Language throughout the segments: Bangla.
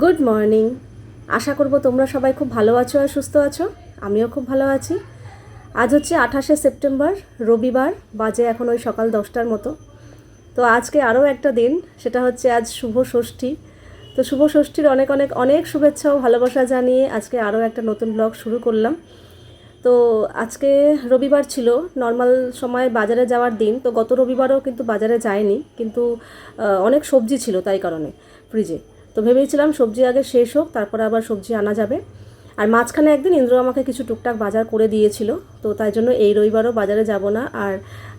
গুড মর্নিং আশা করব তোমরা সবাই খুব ভালো আছো আর সুস্থ আছো। আমিও খুব ভালো আছি। আজ হচ্ছে আঠাশে সেপ্টেম্বর, রবিবার, বাজে এখন ওই সকাল দশটার মতো। তো আজকে আরও একটা দিন, সেটা হচ্ছে আজ শুভ ষষ্ঠী। তো শুভ ষষ্ঠীর অনেক অনেক অনেক শুভেচ্ছা ও ভালোবাসা জানিয়ে আজকে আরও একটা নতুন ব্লগ শুরু করলাম। তো আজকে রবিবার ছিল, নর্মাল সময় বাজারে যাওয়ার দিন। তো গত রবিবারও কিন্তু বাজারে যায়নি, কিন্তু অনেক সবজি ছিল তাই কারণে, ফ্রিজে। তো ভেবেছিলাম সবজি আগে শেষ হোক, তারপরে আবার সবজি আনা যাবে। আর মাঝখানে একদিন ইন্দ্র আমাকে কিছু টুকটাক বাজার করে দিয়েছিল, তো তাই জন্য এই রবিবারও বাজারে যাব না। আর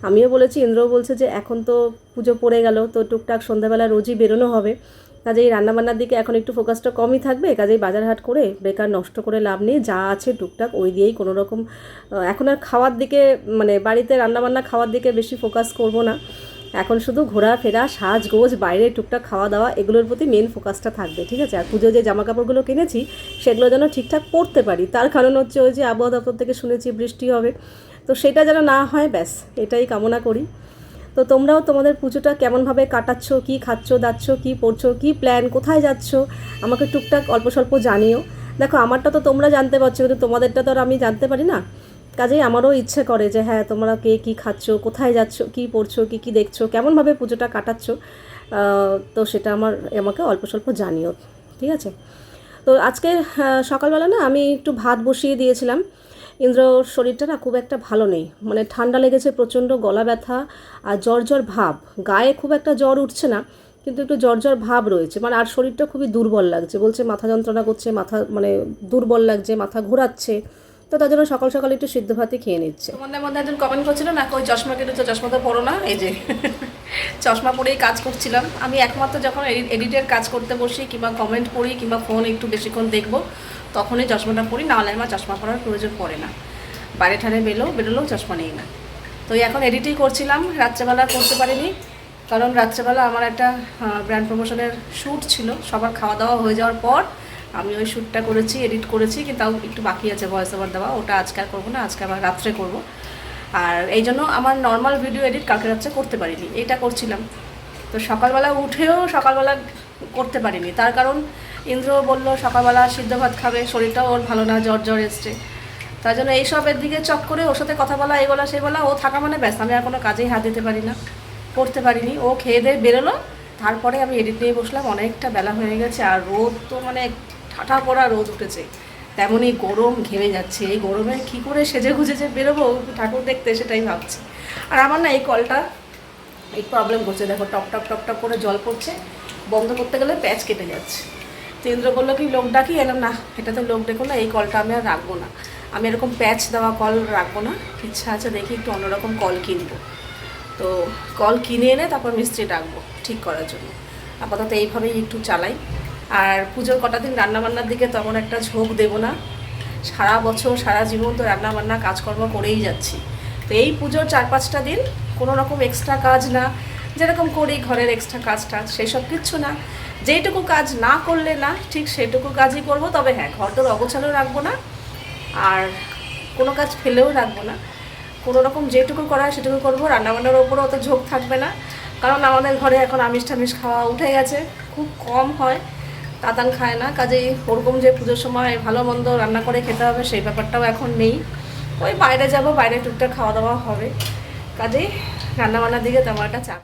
আমিও বলেছি, ইন্দ্রও বলছে যে এখন তো পুজো পড়ে গেল, তো টুকটাক সন্ধ্যাবেলা রোজই বেরোনো হবে। কাজেই রান্নাবান্নার দিকে এখন একটু ফোকাসটা কমই থাকবে, কাজেই বাজার হাট করে বেকার নষ্ট করে লাভ নেই, যা আছে টুকটাক ওই দিয়েই কোনো রকম এখন আর খাওয়ার দিকে মানে বাড়িতে রান্নাবান্না খাওয়ার দিকে বেশি ফোকাস করব না। এখন শুধু ঘোরাফেরা, সাজগোজ বাইরে টুকটাক খাওয়া দাওয়া এগুলোর প্রতি মেন ফোকাসটা থাকবে, ঠিক আছে? আর পুজো যে জামা কাপড়গুলো কিনেছি, সেগুলো যেন ঠিকঠাক পরতে পারি। তার কারণ হচ্ছে ওই যে আবহাওয়া দপ্তর থেকে শুনেছি, বৃষ্টি হবে। তো সেটা যেন না হয়, ব্যাস, এটাই কামনা করি। তো তোমরাও তোমাদের পুজোটা কেমনভাবে কাটাচ্ছ, কি খাচ্ছ, দাচ্ছ, কি পড়ছো কি প্ল্যান কোথায় যাচ্ছ, আমাকে টুকটাক অল্প স্বল্প জানিও। দেখো, আমারটা তো তোমরা জানতে পারছ, কিন্তু তোমাদেরটা তো আর আমি জানতে পারি না। কাজেই আমারও ইচ্ছে করে যে হ্যাঁ তোমরা কে কী খাচ্ছ, কোথায় যাচ্ছ, কি পড়ছো, কি কি দেখছ, কেমনভাবে পুজোটা কাটাচ্ছ? তো সেটা আমার, আমাকে অল্প স্বল্প জানিও, ঠিক আছে? তো আজকে সকালবেলা না আমি একটু ভাত বসিয়ে দিয়েছিলাম। ইন্দ্রর শরীরটা না খুব একটা ভালো নেই মানে ঠান্ডা লেগেছে, প্রচণ্ড গলা ব্যথা আর জ্বর জ্বর ভাব। গায়ে খুব একটা জ্বর উঠছে না, কিন্তু একটু জ্বর জ্বর ভাব রয়েছে। মানে আর শরীরটা খুবই দুর্বল লাগছে, বলছে মাথা যন্ত্রণা করছে, মাথা মানে দুর্বল লাগছে, মাথা ঘোরাচ্ছে। তো তার জন্য সকাল সকাল একটু সিদ্ধ ভাতই খেয়ে নিচ্ছে। তোমাদের মধ্যে একজন কমেন্ট করছিল, না ওই চশমা কিনেছো চশমা তো পড়ো না? এই যে, চশমা পরেই কাজ করছিলাম। আমি একমাত্র যখন এডিটের কাজ করতে বসি কিংবা কমেন্ট পড়ি কিংবা ফোন একটু বেশিক্ষণ দেখব, তখনই চশমাটা পরি। নাহলে আমার চশমা পরার প্রয়োজন পড়ে না। বাইরে ঠারে বেরো বেরোলেও চশমা নেই না। তো এখন এডিটই করছিলাম। রাত্রেবেলা করতে পারিনি, কারণ রাত্রেবেলা আমার একটা ব্র্যান্ড প্রমোশনের শ্যুট ছিল। সবার খাওয়া দাওয়া হয়ে যাওয়ার পর আমি ওই শ্যুটটা করেছি, এডিট করেছি, কিন্তু তাও একটু বাকি আছে ভয়েস ওভার দেওয়া, ওটা আজকে আর করব না, আজকে আবার রাত্রে করব। আর এই জন্য আমার নর্মাল ভিডিও এডিট কালকে রাত্রে করতে পারিনি, এটা করছিলাম। তো সকালবেলা উঠেও সকালবেলা করতে পারিনি, তার কারণ ইন্দ্র বলল সকালবেলা সিদ্ধ ভাত খাবে, শরীরটাও ওর ভালো না, জ্বর জ্বর এসছে। তার জন্য এইসবের দিকে চক করে ওর সাথে কথা বলা এই বলা বলা ও থাকা মানে ব্যস্ত, আমি আর কোনো কাজেই হাত দিতে পারি না, করতে পারিনি। ও খেয়ে দিয়ে বেরোলো, তারপরে আমি এডিট নিয়ে বসলাম, অনেকটা বেলা হয়ে গেছে, আর রোদ তো মানে ঠাঠা পড়া রোদ উঠেছে। তেমনই গরম ঘেমে যাচ্ছে। এই গরমে কি করে সেজে গুজে যে বেরোবো, ঠাকুর দেখতে সেটাই ভাবছি। আর আমার না এই কলটা এই প্রবলেম করছে। দেখো, টপ টপ টপ টপ করে জল পড়ছে। বন্ধ করতে গেলে প্যাচ কেটে যাচ্ছে। তো ইন্দ্র বলল কি, লোক ডাকি? এলাম না এটা তো লোক ডেকো না, এই কলটা আমি আর রাখব না। আমি এরকম প্যাচ দেওয়া কল রাখব না। ইচ্ছা আছে দেখি একটু অন্যরকম কল কিনবো। তো কল কিনে এনে তারপর মিস্ত্রি ডাকবো ঠিক করার জন্য। আপাতত এইভাবেই একটু চালাই। আর পুজোর কটা দিন রান্নাবান্নার দিকে তেমন একটা ঝোঁক দেবো না। সারা বছর, সারা জীবন তো রান্নাবান্না, কাজকর্ম করেই যাচ্ছি। তো এই পুজোর চার পাঁচটা দিন কোনো রকম এক্সট্রা কাজ না, যেরকম করি ঘরের এক্সট্রা কাজ টাজ, সেসব কিচ্ছু না। যেইটুকু কাজ না করলে না, ঠিক সেটুকু কাজই করব, তবে হ্যাঁ ঘর তোর অগোছালো রাখব না, আর কোনো কাজ ফেলেও রাখব না। কোনো রকম যেটুকু করা সেটুকু করব, রান্নাবান্নার ওপরও অত ঝোঁক থাকবে না। কারণ আমাদের ঘরে এখন আমিষ টামিষ খাওয়া উঠে গেছে, খুব কম হয়। তাতান খায় না। কাজেই ওরকম যে পুজোর সময় ভালো মন্দ রান্না করে খেতে হবে, সেই ব্যাপারটাও এখন নেই। ওই বাইরে যাব, বাইরে টুকটাক খাওয়া দাওয়া হবে। কাজেই রান্নাবান্নার দিকে তেমন একটা চাপ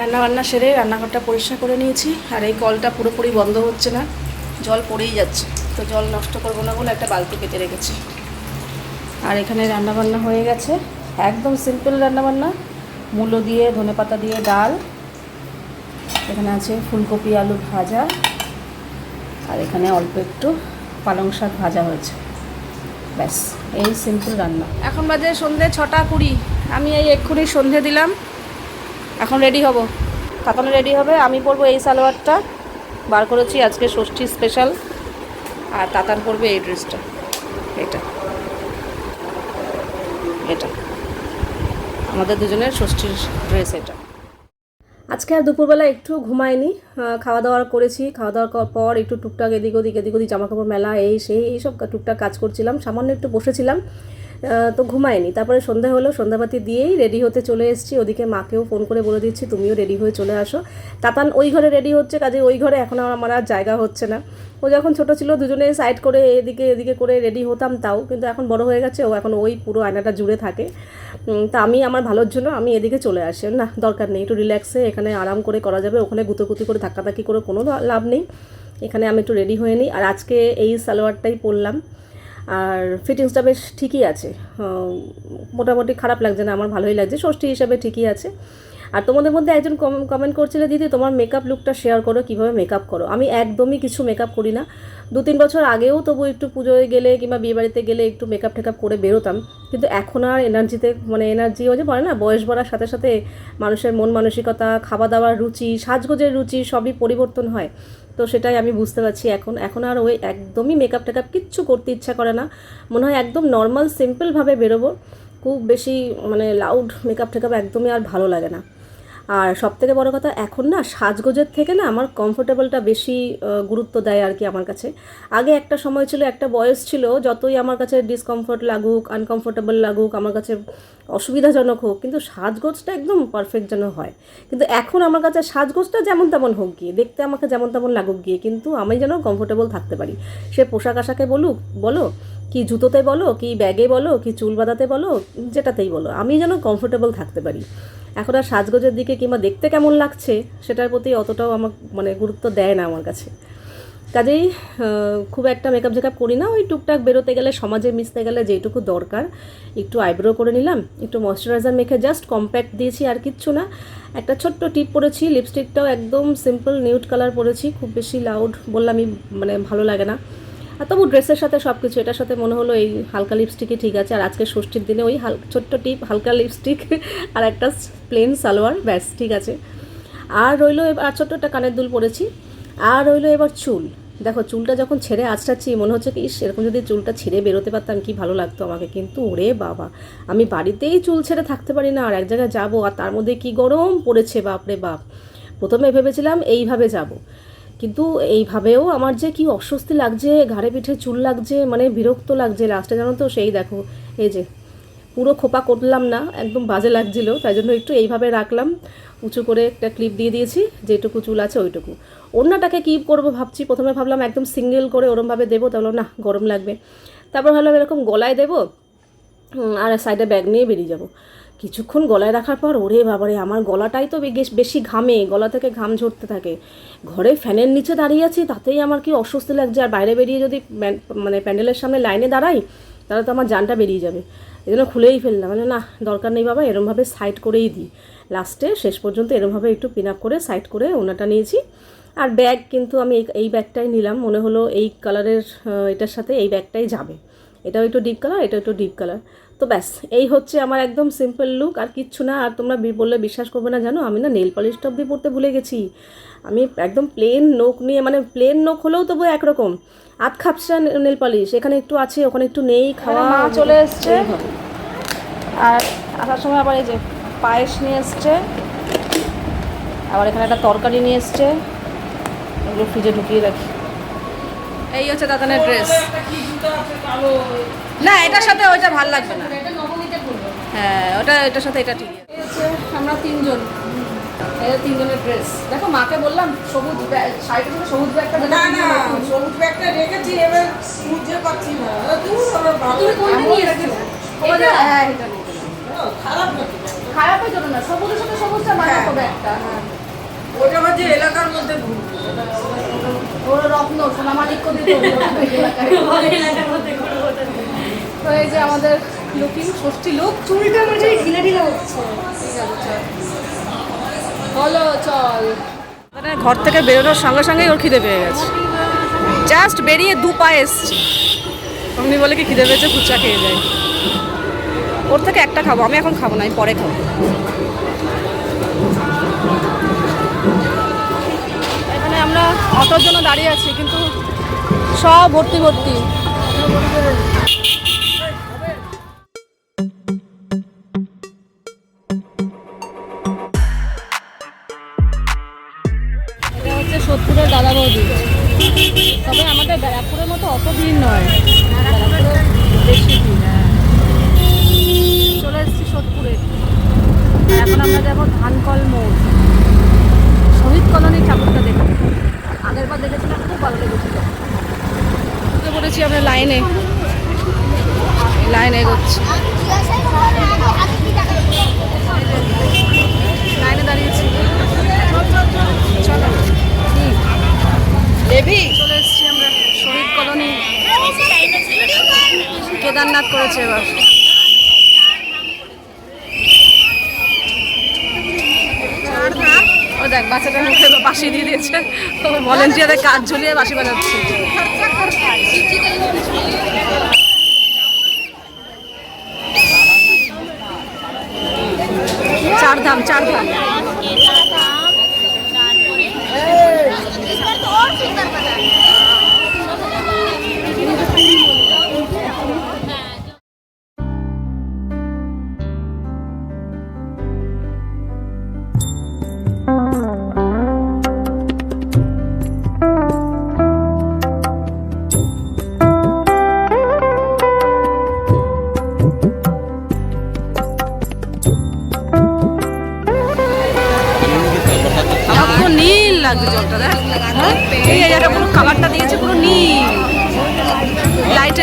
রান্নাবান্না সেরে রান্নাঘরটা পরিষ্কার করে নিয়েছি, আর এই কলটা পুরোপুরি বন্ধ হচ্ছে না। জল পড়েই যাচ্ছে, তো জল নষ্ট করব না বলে একটা বালতি পেতে রেখেছি। আর এখানে রান্নাবান্না হয়ে গেছে, একদম সিম্পল রান্নাবান্না। মূলো দিয়ে, ধনেপাতা দিয়ে ডাল, এখানে আছে ফুলকপি, আলু ভাজা, আর এখানে অল্প একটু পালং শাক ভাজা হয়েছে। ব্যাস, এই সিম্পল রান্না। এখন বাজে সন্ধে ছটা কুড়ি, আমি এই এক্ষুনি সন্ধে দিলাম। এখন রেডি হব। কাকানো রেডি হবে। আমি পরবো এই সালোয়ারটা। বার করেছি আজকে ষষ্ঠী স্পেশাল আর তাতান পরবে এই ড্রেসটা এটা। এটা। আমাদের দুজনের ষষ্ঠীর ড্রেস এটা। আজকে আর দুপুরবেলা একটু ঘুমায়নি আহ, খাওয়া দাওয়া করেছি। খাওয়া দাওয়ার পর একটু টুকটাক এদিক ওদিক এদিক ওদিক জামা কাপড় মেলা এই সেই এইসব টুকটাক কাজ করছিলাম। সামান্য একটু বসেছিলাম। তো ঘুমায়নি। তারপরে সন্ধ্যা হলো, সন্ধ্যাবাতি দিয়েই রেডি হতে চলে এসেছি। ওদিকে মাকেও ফোন করে বলে দিচ্ছি, তুমিও রেডি হয়ে চলে আসো। তাতান ওই ঘরে রেডি হচ্ছে, কাজে ওই ঘরে এখন আমার আর জায়গা হচ্ছে না। ও যখন ছোট ছিল, দুজনে সাইড করে এদিকে এদিকে করে রেডি হতাম তাও, কিন্তু এখন বড় হয়ে গেছে, ও এখন ওই পুরো আয়নাটা জুড়ে থাকে। তা আমি আমার ভালোর জন্য আমি এদিকে চলে আসি। না, দরকার নেই, একটু রিল্যাক্সে এখানে আরাম করে করা যাবে। ওখানে গুতোগুতি করে, ধাক্কাধাক্কি করে কোনো লাভ নেই। এখানে আমি একটু রেডি হয়ে নিই। আর আজকে এই সালোয়ারটাই পরলাম। আর ফিটিংসটা বেশ ঠিকই আছে। মোটামুটি খারাপ লাগছে না, আমার ভালোই লাগছে, ষষ্ঠী হিসাবে ঠিকই আছে। আর তোমাদের মধ্যে একজন কমেন্ট করছিলে, দিদি, তোমার মেকআপ লুকটা শেয়ার করো, কীভাবে মেকআপ করো? আমি একদমই কিছু মেকআপ করি না। দু তিন বছর আগেও তবু একটু পুজোয় গেলে কিংবা বিয়েবাড়িতে গেলে একটু মেকআপ টেকআপ করে বেরোতাম। কিন্তু এখন আর এনার্জিতে মানে এনার্জি ওই যে বলে না, বয়স বাড়ার সাথে সাথে মানুষের মন মানসিকতা খাওয়া দাওয়ার রুচি, সাজগোজের রুচি সবই পরিবর্তন হয়। তো সেটাই আমি বুঝতে পারছি এখন। এখন আর ওই একদমই মেকআপ টেকআপ কিচ্ছু করতে ইচ্ছা করে না। মনে হয় একদম নর্মাল সিম্পলভাবে বেরোবো। খুব বেশি মানে লাউড মেকআপ টেকআপ একদমই আর ভালো লাগে না। আর সব থেকে বড় কথা, এখন না সাজগোজের থেকে না আমার কমফোর্টেবলটা বেশি গুরুত্ব দেয় আর কি আমার কাছে। আগে একটা সময় ছিল, একটা বয়স ছিল, যতই আমার কাছে ডিসকমফোর্ট লাগুক আনকমফোর্টেবল লাগুক, আমার কাছে অসুবিধাজনক হোক, কিন্তু সাজগোজটা একদম পারফেক্ট যেন হয়। কিন্তু এখন আমার কাছে সাজগোজটা যেমন তেমন হোক গিয়ে, দেখতে আমাকে যেমন তেমন লাগুক গিয়ে, কিন্তু আমি যেন কমফোর্টেবল থাকতে পারি। সে পোশাক আশাকে বলুক, বলো কি জুতোতে বলো, কি ব্যাগে বলো, কি চুল বাঁধাতে বলো, যেটাতেই বলো। আমি যেন কমফোর্টেবল থাকতে পারি। এখন আর সাজগোজের দিকে কিংবা দেখতে কেমন লাগছে, সেটার প্রতি অতটাও আমার মানে গুরুত্ব দেয় না আমার কাছে। কাজেই খুব একটা মেকআপ জেকআপ করি না, ওই টুকটাক বেরোতে গেলে, সমাজে মিশতে গেলে যেটুকু দরকার, একটু আইব্রো করে নিলাম, একটু ময়শ্চারাইজার মেখে জাস্ট কম্প্যাক্ট দিয়েছি আর কিচ্ছু না। একটা ছোট্ট টিপ পরেছি লিপস্টিকটাও একদম সিম্পল নিউড কালার পরেছি, খুব বেশি লাউড বললামই মানে ভালো লাগে না। আর তবু ড্রেসের সাথে সব কিছু এটার সাথে মনে হলো এই হালকা লিপস্টিকই ঠিক আছে। আর আজকে ষষ্ঠীর দিনে ওই হাল ছোট্ট টিপ, হালকা লিপস্টিক আর একটা প্লেন সালোয়ার, ব্যাস, ঠিক আছে। আর রইল এবার আর ছোট্ট একটা কানের দুল পরেছি। আর রইল এবার চুল। দেখো, চুলটা যখন ছেড়ে আছড়াচ্ছি, মনে হচ্ছে কি, ইস, এরকম যদি চুলটা ছেড়ে বেরোতে পারতাম, কি ভালো লাগতো আমাকে। কিন্তু ওরে বাবা, আমি বাড়িতেই চুল ছেড়ে থাকতে পারি না, আর এক জায়গায় যাব, আর তার মধ্যে কি গরম পড়েছে, বাপরে বাপ। প্রথমে ভেবেছিলাম এইভাবে যাব। কিন্তু এইভাবেও আমার যে কি অস্বস্তি লাগছে, ঘাড়ে পিঠে চুল লাগছে মানে বিরক্ত লাগছে লাস্টে জানো তো, সেই দেখো, এই যে পুরো খোপা করলাম না, একদম বাজে লাগছিল, তাই জন্য একটু এইভাবে রাখলাম, উঁচু করে একটা ক্লিপ দিয়ে দিয়েছি, যেটুকু চুল আছে ওইটুকু। ওড়নাটাকে কী করব ভাবছি, প্রথমে ভাবলাম একদম সিঙ্গেল করে ওরমভাবে দেবো, তাহলে না, গরম লাগবে। তারপর ভাবলাম এরকম গলায় দেবো আর সাইডে ব্যাগ নিয়ে বেরিয়ে যাব। কিছুক্ষণ গলায় রাখার পর, ওরে বাবারে, আমার গলাটাই তো বেশ- ঘামে, গলা থেকে ঘাম ঝরতে থাকে। ঘরে ফ্যানের নিচে দাঁড়িয়ে আছি, তাতেই আমার কি অস্বস্তি লাগছে। আর বাইরে বেরিয়ে যদি মানে প্যান্ডেলের সামনে লাইনে দাঁড়াই, তাহলে তো আমার জানটা বেরিয়ে যাবে। এই জন্য খুলেই ফেললাম। মানে না, দরকার নেই বাবা, এরমভাবে সাইড করেই দিই। লাস্টে, শেষ পর্যন্ত এরমভাবে একটু পিন আপ করে, সাইড করে ওনাটা নিয়েছি। আর ব্যাগ কিন্তু আমি এই ব্যাগটাই নিলাম। মনে হলো এই কালারের এটার সাথে এই ব্যাগটাই যাবে। এটাও একটু ডিপ কালার, এটাও একটু ডিপ কালার। তো ব্যাস এই হচ্ছে আমার একদম সিম্পল লুক আর কিচ্ছু না আর তোমরা বললে বিশ্বাস করবে না জানো? আমি না নেল পলিশটা অব্দি পরতে ভুলে গেছি। আমি একদম প্লেন নোক নিয়ে মানে প্লেন নোক হলেও তবু একরকম। আধ খাপসা নেল পলিশ এখানে একটু আছে ওখানে একটু নেই খাওয়া মা চলে এসছে। আর আসার সময় আবার এই যে পায়েস নিয়ে এসছে। আবার এখানে একটা তরকারি নিয়ে এসছে। এগুলো ফ্রিজে ঢুকিয়ে রাখি। এই হচ্ছে দাদানের ড্রেস না এটার সাথে ওইটা ভালো লাগবে না। হ্যাঁ ওটা এটার সাথে এটা ঠিক। আছে আমরা তিনজন। এই তিনজনের ড্রেস দেখো মাকে বললাম সবুজ শাড়িটার সবুজ ব্যাগটা না না সবুজ ব্যাগটা রেখেছি এবার পারছি না তুমি কোনটা নিয়ে হ্যাঁ এটা খারাপ নাকি খারাপের জন্য না সবুজের সাথে সবুজটা মানাতো ব্যাগটা। হ্যাঁ ওটা এলাকার মধ্যে ঘুরবে ওর রত্ন সোনামানিক্য দিত তো। এই যে আমাদের লুকিং ষষ্ঠী লুক চুলটা মনে হয় ঢিলা ঢিলা হচ্ছে। ঠিক আছে চলো। চল। মানে ঘর থেকে বেরোনোর সঙ্গে সঙ্গেই ওর খিদে পেয়ে গেছে। জাস্ট বেরিয়ে দু পা এসছি। অমনি বলে কি খিদে পেয়েছে ফুচকা খেয়ে যায়। ওর থেকে একটা খাব আমি এখন খাব না আমি পরে খাব। আমরা অটোর জন্য দাঁড়িয়ে আছি, কিন্তু সব ভর্তি ভর্তি। সোদপুরের দাদা বৌদি। তবে আমাদের মতো অত ভিড় নয়। হ্যাঁ। চলে এসেছি সোদপুরে এখন আমরা যাব ধানকল মোড়। শহীদ কলোনির ঠাকুরটা দেখতে আগের বার দেখেছিলাম, খুব ভালো লেগেছিল। ঢুকে পড়েছি আমরা লাইনে। লাইনে এগোচ্ছি। লাইনে দাঁড়িয়েছি। চলো। চলে আমরা। শহীদ কেদারনাথ করেছে এবার ও দেখ বাচ্চাটার দিয়ে দিয়েছে। ভলেন্টিয়ারের ভলেন্টিয়ারে কাজ ঝুলিয়ে বাসি বাজাচ্ছে। চার ধাম।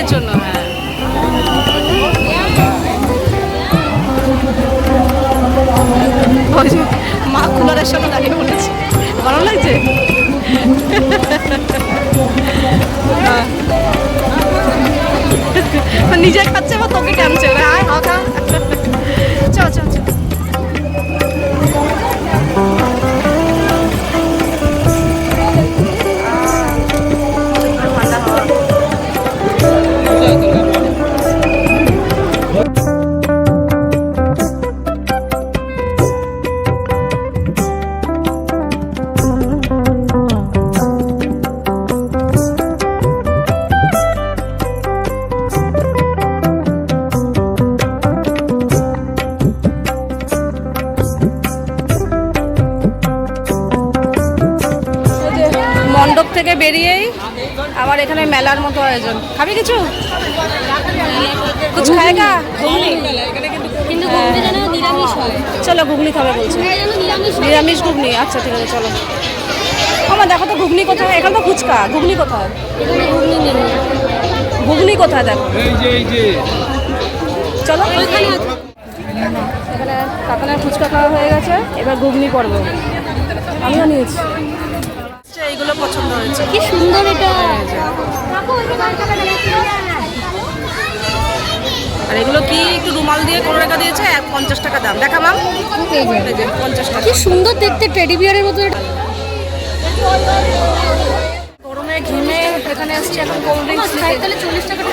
জন্য হ্যাঁ। মা কুলারের সামনে দাঁড়িয়ে পড়েছে ভালো লাগছে। নিজে খাচ্ছে বা তোকে টানছে হ্যাঁ খা। চ চ চ মেলার মতো আয়োজন। খাবি কিছু? কুছ খায়গা ঘুগনি? কিন্তু ঘুগনি নিরামিষ হয়। চলো ঘুগনি খাবে বলছে। যেন নিরামিষ ঘুগনি। আচ্ছা ঠিক আছে চলো। আমার দেখো তো ঘুগনি কোথায়? এখানে তো ফুচকা। ঘুগনি কোথায়? ঘুগনি কোথায় দেখো। চলো। ওইখানে এখানে কাতানের ফুচকা খাওয়া হয়ে গেছে। এবার ঘুগনি পড়ব। আমিও নিয়েছি। এইগুলো পছন্দ হয়েছে। কি সুন্দর এটা। আর এগুলো কি একটু রুমাল দিয়ে কোনো টাকা দিয়েছে? এক পঞ্চাশ টাকা দাম। দেখা মাম পঞ্চাশ টাকা। কি সুন্দর দেখতে টেডি বিয়ারের মতো এটা। গরমে ঘিমে এখানে আসছি এখন কোল্ড ড্রিঙ্কস তাই তাহলে চল্লিশ টাকা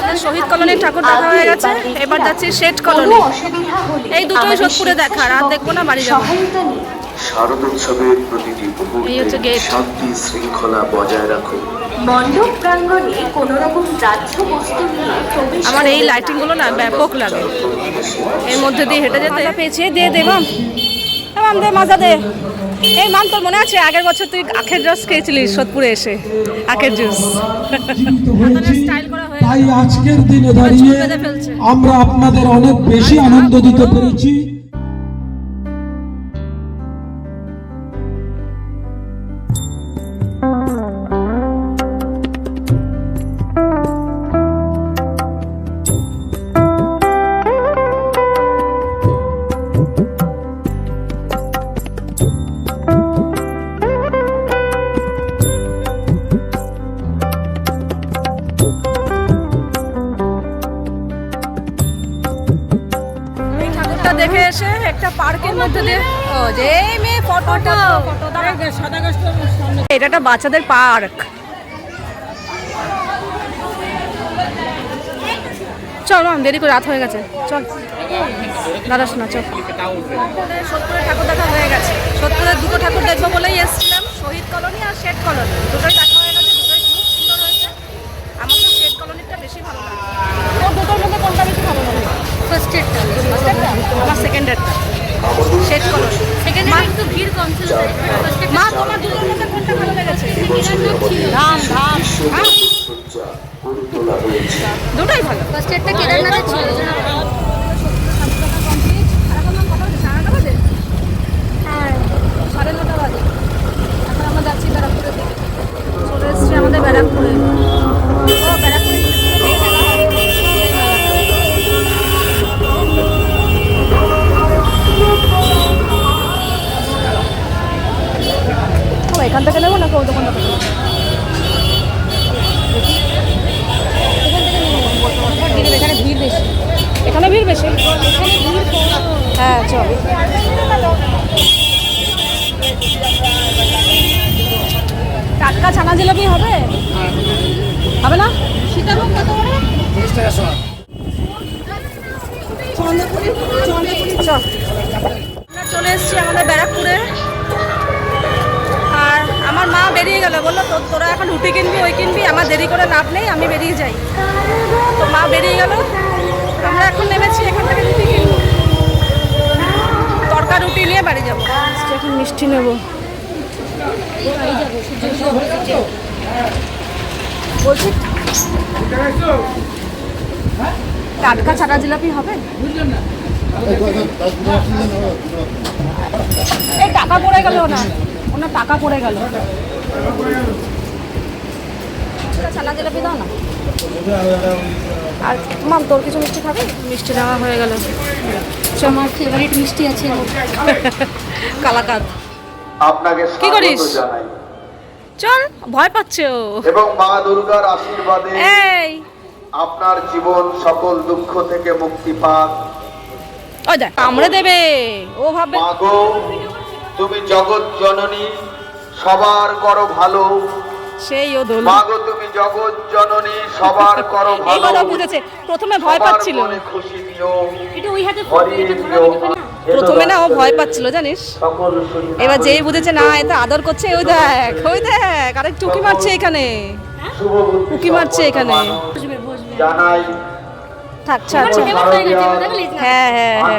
তাহলে শহীদ কলোনির ঠাকুর দেখা হয়ে গেছে। এবার যাচ্ছি শেঠ কলোনি। এই দুটোই সোদপুরে দেখার আর দেখব না বাড়ি যাব। শারদোৎসবের প্রতিটি এই হচ্ছে শান্তি শৃঙ্খলা বজায় রাখুন। মণ্ডপ প্রাঙ্গণে কোনো রকম গ্রাহ্য বস্তু নিয়ে আমার এই লাইটিংগুলো না ব্যাপক লাগে। এর মধ্যে দিয়ে হেঁটে যেতে পেয়েছে দে দে মাম। দে মাজা দে। এই মাম তোর মনে আছে আগের বছর তুই আখের রস খেয়েছিলিস সোদপুরে এসে? আখের জুস জীবিত স্টাইল করা হয়ে তাই আজকের দিনে দাঁড়িয়ে। আমরা আপনাদের অনেক বেশি আনন্দ দিতে পেরেছি। এটা একটা বাচ্চাদের পার্ক। চল মাম দেরি করে রাত হয়ে গেছে। চল। দাদা শোনা চল। সোদপুরের ঠাকুর দেখা হয়ে গেছে। সোদপুরের দুটো ঠাকুর দেখব বলেই এসেছিলাম শহীদ কলোনি আর শেড কলোনি। দুটোই দেখা হয়ে গেছে দুটোই খুব সুন্দর হয়েছে। আমার তো শেড কলোনিটা বেশি ভালো লাগে। দুটোর মধ্যে কোনটা বেশি ভালো লাগে? ফার্স্ট এডটা আমার সেকেন্ড এরটা শেড করো। সেখানে কিন্তু ভিড় কম ছিল মা তোমার দুটোর মধ্যে কোনটা ভালো লেগেছে। ধাম ধাম দুটোই ভালো। ফার্স্ট এডটা কেদারনাথের ছিল হ্যাঁ সাড়ে নটা বাজে এখন আমরা যাচ্ছি ব্যারাকপুরের দিকে চলে এসছি আমাদের ব্যারাকপুরে ও ব্যারাকপুরে ও এখান থেকে নেব না কোন দোকান থেকে নেব এখানে ভিড় বেশি এখানে ভিড় বেশি হ্যাঁ চল টাটকা ছানা জিলাপি হবে? হবে না? সীতাভোগ কত করে? আমরা চলে এসেছি আমাদের ব্যারাকপুরে। আর আমার মা বেরিয়ে গেল বলল তো তোরা এখন রুটি কিনবি ওই কিনবি আমার দেরি করে লাভ নেই আমি বেরিয়ে যাই। তো মা বেরিয়ে গেল আমরা এখন নেমেছি এখান থেকে রুটি কিনবো। তরকা রুটি নিয়ে বাড়ি যাব। এখন মিষ্টি নেব। টাটকা ছানা জিলাপি হবে? এই টাকা পড়ে গেল না। ওনার টাকা পড়ে গেল। ছানা জিলাপি দাও না। আর মাম তোর কিছু মিষ্টি খাবে? মিষ্টি নেওয়া হয়ে গেল। আমার ফেভারিট মিষ্টি আছে। কালাকাদ। আপনাকে কি করিস? চল ভয় পাচ্ছে ও। এবং মা দুর্গার আশীর্বাদে এই। আপনার জীবন সকল দুঃখ থেকে মুক্তি পাক। দেখ কামড়ে দেবে। ও ভাবে মাগো তুমি জগৎ জননী সবার করো ভালো। সেই ও দোল। মাগো তুমি জগৎ জননী সবার করো ভালো। এইবার ও বুঝেছে প্রথমে ভয় পাচ্ছিল। মনে খুশি দিও এটা ওই হাতে প্রথমে না ও ভয় পাচ্ছিল জানিস? এবার যেই বুঝেছে না এতে আদর করছে ওই দেখ ওই দেখ আরেক টুকি মারছে এখানে। টুকি মারছে এখানে। থাক দেখলি হ্যাঁ হ্যাঁ হ্যাঁ।